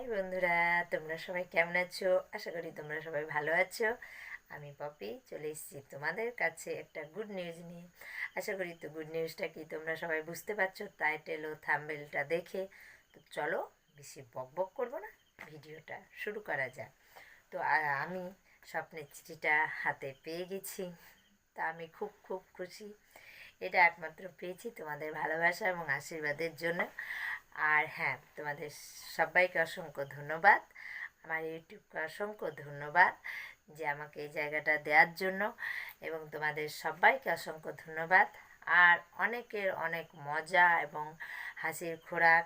High বন্ধুরা, তোমরা সবাই কেমন আছো? আশা করি তোমরা সবাই ভালো আছো। আমি পপি, চলে এসেছি তোমাদের কাছে একটা গুড নিউজ নিয়ে। আশা করি তো গুড নিউজটা কি তোমরা সবাই বুঝতে পারছ টাইটেল ও থাম্বেলটা দেখে। তো চলো, বেশি বক বক করব না, ভিডিওটা শুরু করা যাক। তো আমি স্বপ্নের চিঠিটা হাতে পেয়ে গেছি, তা আমি খুব খুব খুশি। এটা একমাত্র পেয়েছি তোমাদের ভালোবাসা এবং আশীর্বাদের জন্য। আর হ্যাঁ তোমাদের সবাইকে অসংখ্য ধন্যবাদ। আমার ইউটিউবকে অসংখ্য ধন্যবাদ যে আমাকে এই জায়গাটা দেওয়ার জন্য এবং তোমাদের সবাইকে অসংখ্য ধন্যবাদ। আর অনেকের অনেক মজা এবং হাসির খোরাক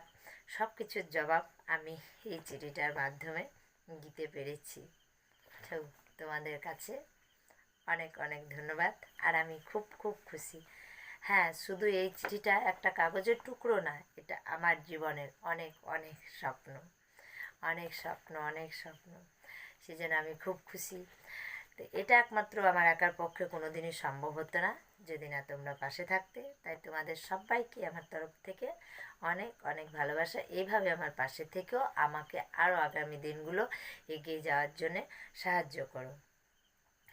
সব কিছুর জবাব আমি এই চিঠিটার মাধ্যমে দিতে পেরেছি। তোমাদের কাছে অনেক অনেক ধন্যবাদ। আর আমি খুব খুব খুশি হ্যাঁ শুধু এই চিঠিটা একটা কাগজের টুকরো না, এটা আমার জীবনের অনেক অনেক স্বপ্ন অনেক স্বপ্ন অনেক স্বপ্ন। সেজন্য আমি খুব খুশি। তো এটা একমাত্র আমার একার পক্ষে কোনো দিনই সম্ভব হতো না, যদি না তোমরা পাশে থাকতে। তাই তোমাদের সবাইকে আমার তরফ থেকে অনেক অনেক ভালোবাসা। এইভাবে আমার পাশে থেকেও আমাকে আরও আগামী দিনগুলো এগিয়ে যাওয়ার জন্যে সাহায্য করো।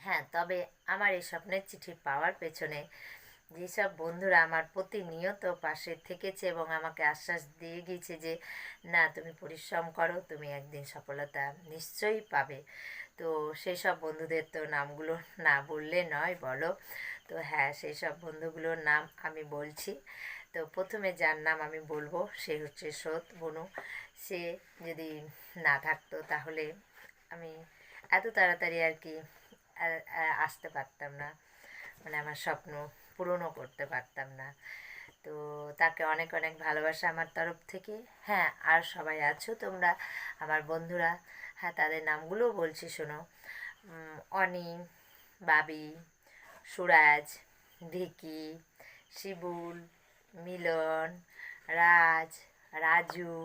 হ্যাঁ তবে আমার এই স্বপ্নের চিঠি পাওয়ার পেছনে যেসব বন্ধুরা আমার প্রতিনিয়ত পাশে থেকেছে এবং আমাকে আশ্বাস দিয়ে গিয়েছে যে, না, তুমি পরিশ্রম করো, তুমি একদিন সফলতা নিশ্চয়ই পাবে। তো সেই সব বন্ধুদের তো নামগুলো না বললে নয়, বলো। তো হ্যাঁ সেই সব বন্ধুগুলোর নাম আমি বলছি। তো প্রথমে যার নাম আমি বলব, সে হচ্ছে সৎ বনু। সে যদি না থাকতো তাহলে আমি এত তাড়াতাড়ি আর কি আসতে পারতাম না। মানে আমার স্বপ্ন পূরণও করতে পারতাম না। তো তাকে অনেক অনেক ভালোবাসা আমার তরফ থেকে। হ্যাঁ আর সবাই আছো তোমরা, আমার বন্ধুরা। হ্যাঁ তাদের নামগুলোও বলছি, শোনো। অনি, বাবি, সুরাজ, ভিকি, শিবুল, মিলন, রাজ, রাজু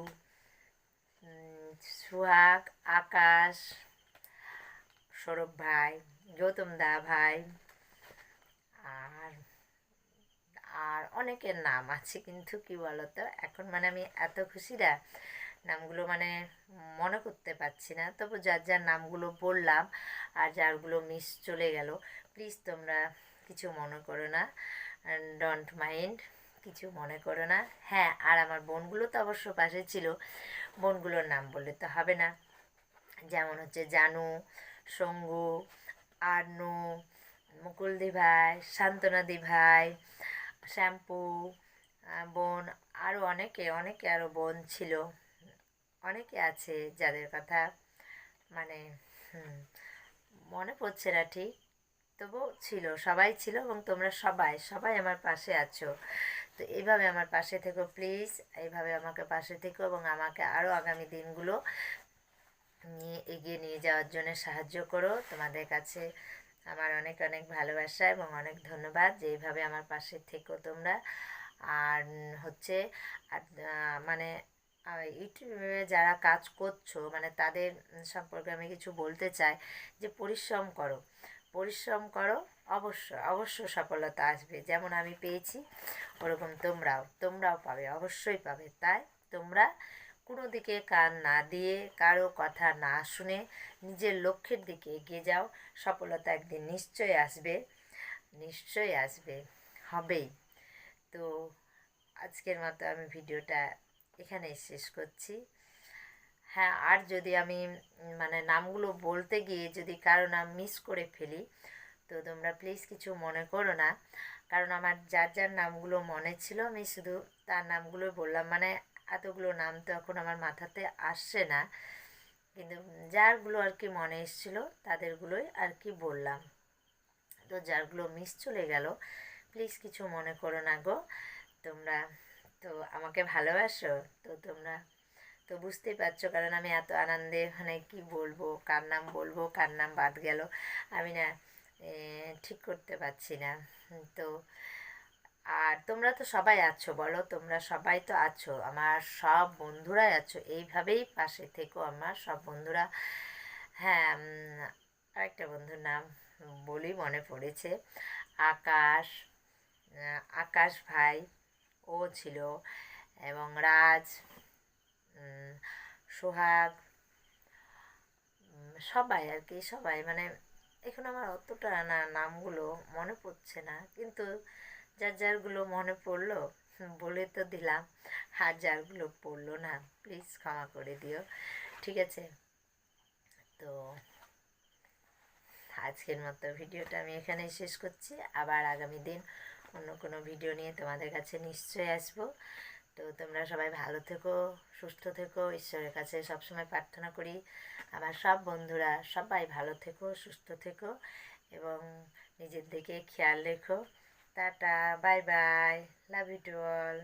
সুহাগ, আকাশ, সৌরভ ভাই, গৌতম দা ভাই, আর আর অনেকের নাম আছে কিন্তু কি বলতো? এখন মানে আমি এত খুশি না, নামগুলো মানে মনে করতে পারছি না। তবু যার যার নামগুলো বললাম আর যারগুলো মিস চলে গেল প্লিজ তোমরা কিছু মনে করো না। ডোন্ট মাইন্ড কিছু মনে করো না। হ্যাঁ আর আমার বোনগুলো তো অবশ্য পাশে ছিল, বোনগুলোর নাম বললে তো হবে না। যেমন হচ্ছে জানু, সঙ্গু, আর্নু মুকুলদি ভাই শান্তনাদি ভাই শ্যাম্পু বোন আরও অনেকে অনেকে আরও বোন ছিল। অনেকে আছে যাদের কথা মানে মনে পড়ছে না ঠিক তবু ছিল, সবাই ছিল এবং তোমরা সবাই সবাই আমার পাশে আছো। তো এইভাবে আমার পাশে থেকো প্লিজ, এইভাবে আমাকে পাশে থেকো এবং আমাকে আরও আগামী দিনগুলো নিয়ে এগিয়ে নিয়ে যাওয়ার জন্য সাহায্য করো। তোমাদের কাছে আমার অনেক অনেক ভালোবাসা এবং অনেক ধন্যবাদ যে এইভাবে আমার পাশে থেকো তোমরা। আর হচ্ছে মানে ইউটিউবে যারা কাজ করছ মানে তাদের সম্পর্কে আমি কিছু বলতে চাই যে পরিশ্রম করো। পরিশ্রম করো, অবশ্য অবশ্য সফলতা আসবে। যেমন আমি পেয়েছি, ওরকম তোমরাও তোমরাও পাবে, অবশ্যই পাবে। তাই তোমরা কোনো দিকে কান না দিয়ে, কারও কথা না শুনে নিজের লক্ষ্যের দিকে এগিয়ে যাও। সফলতা একদিন নিশ্চয়ই আসবে নিশ্চয়ই আসবে, হবেই। তো আজকের মতো আমি ভিডিওটা এখানেই শেষ করছি। হ্যাঁ আর যদি আমি মানে নামগুলো বলতে গিয়ে যদি কারও নাম মিস করে ফেলি, তো তোমরা প্লিজ কিছু মনে করো না। কারণ আমার যার যার নামগুলো মনে ছিল, আমি শুধু তার নামগুলো বললাম। মানে এতগুলো নাম তো এখন আমার মাথাতে আসছে না। কিন্তু যারগুলো আর কি মনে এসেছিল, তাদেরগুলোই আর কি বললাম। তো যারগুলো মিস চলে গেল প্লিজ কিছু মনে করো না গো। তোমরা তো আমাকে ভালোবাসো, তো তোমরা তো বুঝতেই পারছ, কারণ আমি এত আনন্দে মানে কি বলব, কার নাম বলব, কার নাম বাদ গেল, আমি না ঠিক করতে পারছি না। তো আর তোমরা তো সবাই আছো, বলো তোমরা সবাই তো আছো, আমার সব বন্ধুরাই আছো, এইভাবেই পাশে থেকো আমার সব বন্ধুরা। হ্যাঁ আরেকটা বন্ধুর নাম বলি মনে পড়েছে। আকাশ আকাশ ভাই, ও ছিল, এবং রাজ সোহাগ সবাই আর কি, সবাই। মানে এখন আমার অতটা না, নামগুলো মনে পড়ছে না, কিন্তু যার যারগুলো মনে পড়ল বলে তো দিলাম আর যারগুলো পড়ল না প্লিজ ক্ষমা করে দিও, ঠিক আছে? তো আজকের মতো ভিডিওটা আমি এখানেই শেষ করছি, আবার আগামী দিন অন্য কোনো ভিডিও নিয়ে তোমাদের কাছে নিশ্চয়ই আসব। তো তোমরা সবাই ভালো থেকো, সুস্থ থেকো, ঈশ্বরের কাছে সবসময় প্রার্থনা করি। আমার সব বন্ধুরা সবাই ভালো থেকো, সুস্থ থেকো, এবং নিজের দিকে খেয়াল রেখো। tata bye bye love you to all